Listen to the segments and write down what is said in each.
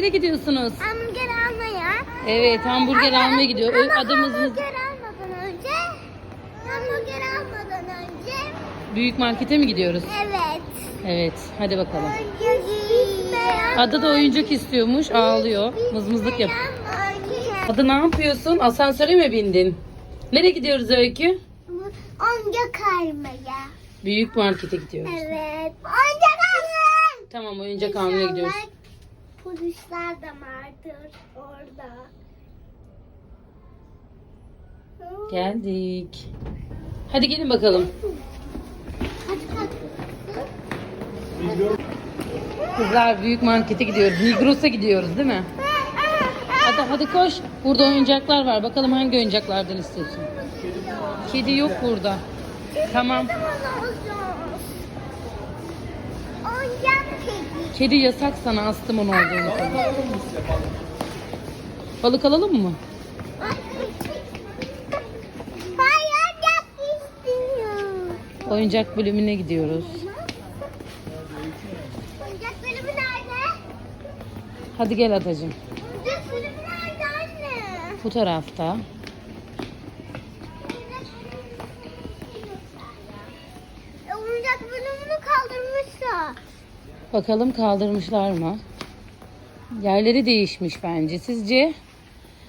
nereye gidiyorsunuz? Hamburger almaya. Evet hamburger Ama- almaya gidiyor. Ama Adımızın hamburger almadan önce hamburger almadan önce büyük markete mi gidiyoruz? evet. Evet hadi bakalım. Adı da oyuncak istiyormuş ağlıyor. Mızmızlık yap. Adı ne yapıyorsun? Asansöre mi bindin? Nereye gidiyoruz Öykü? Oyuncak almaya. Büyük markete gidiyoruz. Evet. Oyuncak almaya. Tamam oyuncak almaya gidiyoruz. Polisler de vardır orada. Geldik. Hadi gelin bakalım. Kızlar büyük markete gidiyoruz. Migros'a gidiyoruz değil mi? Hadi hadi koş. Burada oyuncaklar var. Bakalım hangi oyuncaklardan istiyorsun? Kedi yok burada. Tamam. Oyuncak kedi. Yasak sana astım onu olduğunu. Balık alalım mı? Oyuncak bölümüne gidiyoruz. Oyuncak bölümü nerede? Hadi gel Adacığım. Oyuncak bölümü nerede anne? Bu tarafta. E, oyuncak bölümünü kaldırmışlar. Bakalım kaldırmışlar mı? Yerleri değişmiş bence. Sizce?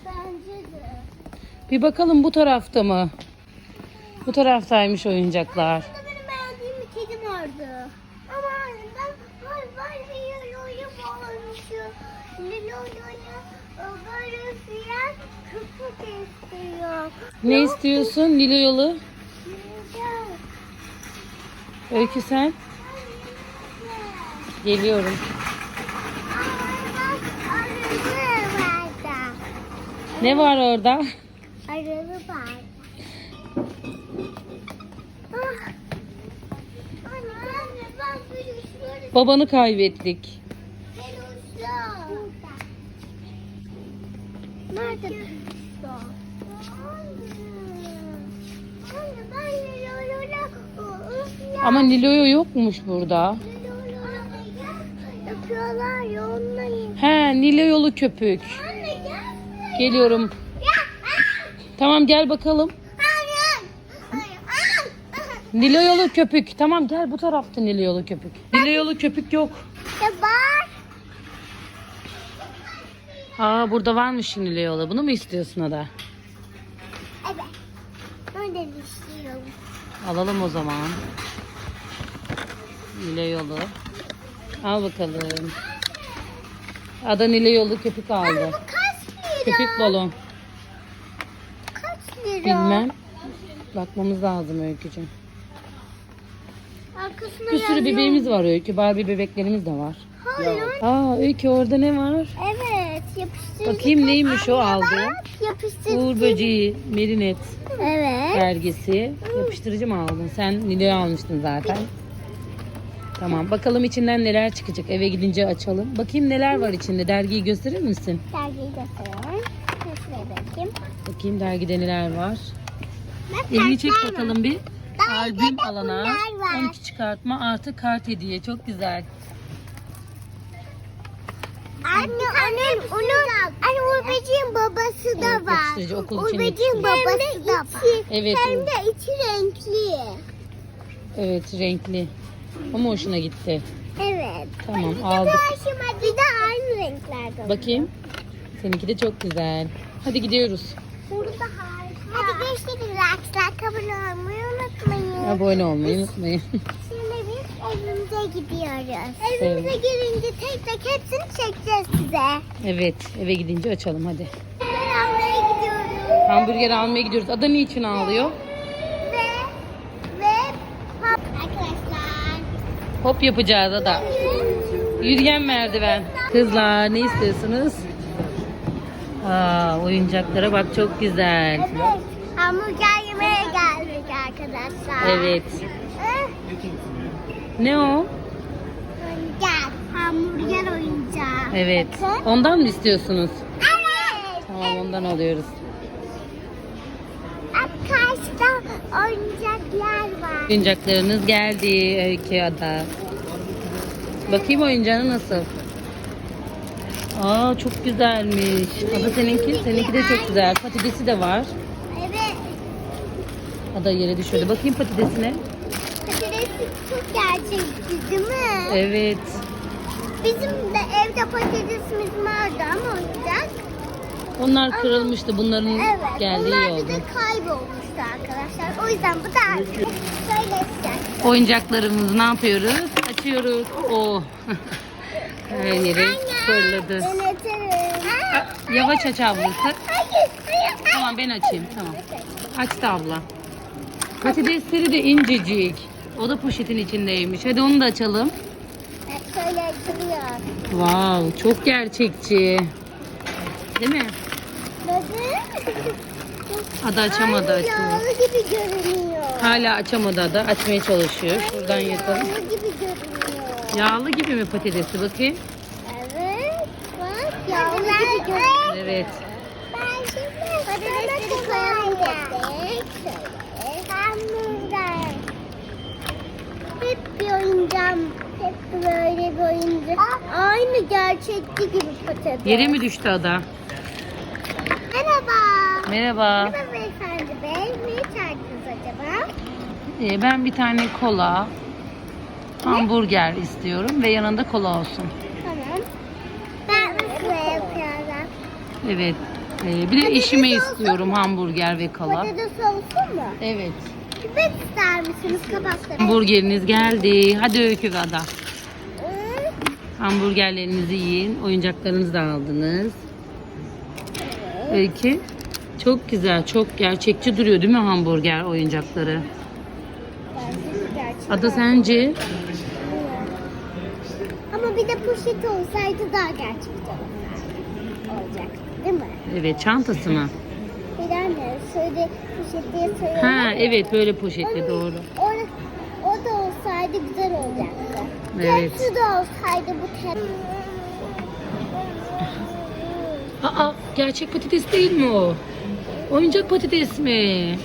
Bence de. Bir bakalım bu tarafta mı? Bu taraftaymış oyuncaklar. Burada benim beğendiğim bir kedim vardı. Ama ben var bir Lilo'yu bağlamışım. Lilo'yu böyle siyah köpük istiyor. Ne istiyorsun Lilo yolu? Öykü sen? Geliyorum. Ne var orada? Arılı vardı. Ah. Babanı kaybettik. Nerede Ama Nilo'yu yokmuş burada. Yapıyorlar ya onları. He Nilo yolu köpük. Anne gel. Geliyorum. Tamam gel bakalım. Nilo yolu köpük. Tamam gel bu tarafta Nilo yolu köpük. Nilo yolu köpük yok. Ya bak. Aa burada varmış Nilo yolu. Bunu mu istiyorsun Ada? Evet. Ben de istiyorum. Alalım o zaman. Nilo yolu. Al bakalım. Ada Nilo yolu köpük aldı. Bu kaç lira? Köpük balon. Kaç lira? Bilmem. Bakmamız lazım Öykücüğüm. Arkasına Bir sürü yazıyor. bebeğimiz var Öykü. Barbie bebeklerimiz de var. Hayır. Aa Öykü orada ne var? Evet. Yapıştırıcı. Bakayım neymiş o aldı. Bak, Yapıştırıcı. Uğur böceği, Merinet Evet. dergisi. Yapıştırıcı mı aldın? Sen Nilo'yu almıştın zaten. Tamam. Bakalım içinden neler çıkacak. Eve gidince açalım. Bakayım neler var içinde. Dergiyi gösterir misin? Dergiyi gösterelim. Şuraya bakayım. Bakayım dergide neler var. Bak, Elini çek var. bakalım bir. Dergide Albüm alana. var. 12 çıkartma artı kart hediye. Çok güzel. Anne onun onun anne Uğur Böceğin babası da var. Böceğin babası da var. Evet. Hem de içi renkli. Evet renkli. Ama hoşuna gitti. Evet. Tamam, Bir de aldık. hoşuma- Bir de aynı renklerde. Bakayım. Seninki de çok güzel. Hadi gidiyoruz. Burada harika. Hadi görüşürüz arkadaşlar. Kabul olmayı unutmayın. Abone olmayı unutmayın. Şimdi biz evimize gidiyoruz. Evet. Evimize girince tek tek hepsini çekeceğiz size. evet eve gidince açalım hadi. Almaya gidiyoruz. Hamburger almaya gidiyoruz. Ada niçin ağlıyor? Ve ve hop. Arkadaşlar. Hop yapacağız Ada. Yürüyen merdiven. Kızlar ne istiyorsunuz? Aa, oyuncaklara bak çok güzel. Evet. Hamburger yemeye geldik arkadaşlar. Evet. Eh, Ne o? Oyuncak. Hamburger oyuncağı. Evet. Bakın. Ondan mı istiyorsunuz? Evet. Tamam ondan alıyoruz. Arkadaşlar oyuncaklar var. Oyuncaklarınız geldi Öykü Ada. Bakayım oyuncağını nasıl? Aa çok güzelmiş. Ada seninki, seninki de çok güzel. Patatesi de var. Evet. Ada yere düşürdü. Bakayım patatesine. Patatesi çok gerçekçi değil mi? Evet. Bizim de evde patatesimiz vardı ama olacak. Onlar kırılmıştı. Bunların Evet. geldiği iyi onlar bir de kaybolmuştu arkadaşlar. O yüzden bu da şöyle işte. Oyuncaklarımızı ne yapıyoruz? Açıyoruz. Oh. Her yere fırladı. Aa, Yavaş aç ablası. Tamam ben açayım. Tamam. Açtı abla. Patatesleri de incecik. O da poşetin içindeymiş. Hadi onu da açalım. Evet, Şöyle açılıyor. Wow, çok gerçekçi. Değil mi? Ada açamadı Aynı açıyor. Yağlı gibi görünüyor. Hala açamadı Ada. Açmaya çalışıyor. Şuradan yakalım. Yağlı gibi görünüyor. Yağlı gibi mi patatesi bakayım? Evet. Bak yağlı gibi görünüyor. Evet. Ben şimdi patatesleri koyalım tek. Şöyle. Hamburger. Hep bir oyuncağım. Hep böyle bir oyuncak. Aynı gerçekçi gibi patates. Yere mi düştü Ada? Merhaba. Merhaba. Merhaba beyefendi bey. Ne çağırdınız acaba? Ee, ben bir tane kola, hamburger istiyorum ve yanında kola olsun. Tamam. Ben ısra yapıyorum. Evet. Ee, bir de eşime istiyorum hamburger ve kola. Patates olsun mu? Evet. Pipet ister misiniz kabakları? Hamburgeriniz geldi. Hadi Öykü ve Ada. Hı? Hamburgerlerinizi yiyin. Oyuncaklarınızı da aldınız. Öykü. Çok güzel, çok gerçekçi duruyor değil mi hamburger oyuncakları? Ada sence? Ama bir de poşet olsaydı daha gerçekçi olacak. Değil mi? Evet, çantası mı? Anne şöyle poşet diye söylüyorum. Ha, evet böyle poşetli doğru. O, o da olsaydı güzel olacaktı. Evet. Tepsi de olsaydı bu tepsi. Aa, gerçek patates değil mi o? Oyuncak patates mi?